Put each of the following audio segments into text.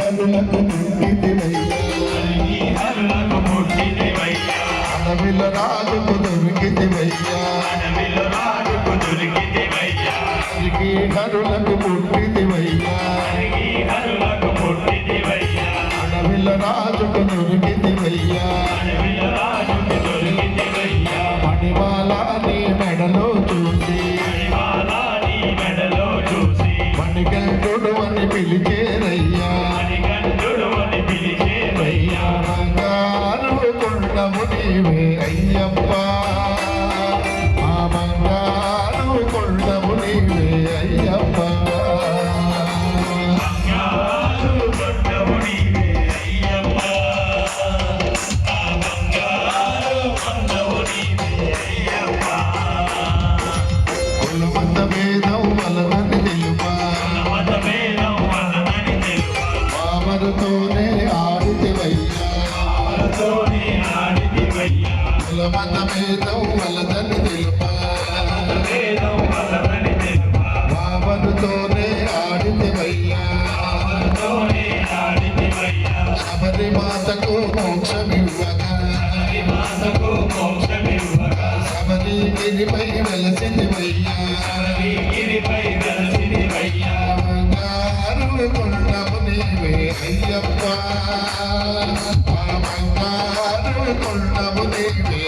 హరులకు పుట్టిదివయ్యా అడవిలో రాజుకు దొరికితివయ్యా హరులకు పుట్టిదివయ్యా అడవిలో రాజుకు దొరికితివయ్యా మణిమాల నీ మెడలో చూసి మణికంఠుడు అని పిలిచేరయ్యా కొండము నీవే అయ్యప్ప ఆ బంగారు కొండము నీవే అయ్యప్ప కులమత భేదం వలనని తెలుపా పామరుతోనే ఆడితివయ్యా కులమత భేదం వలనని తెలుపా. పామరుతోనే ఆడితివయ్యా. శబరి మాతకు మోక్షమివ్వగా. శబరి గిరిపై వెలసిదివయ్యా బంగారు కొండము నీవే అయ్యప్ప ఆ బంగారు కొండము నీవే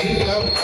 అయ్యప్ప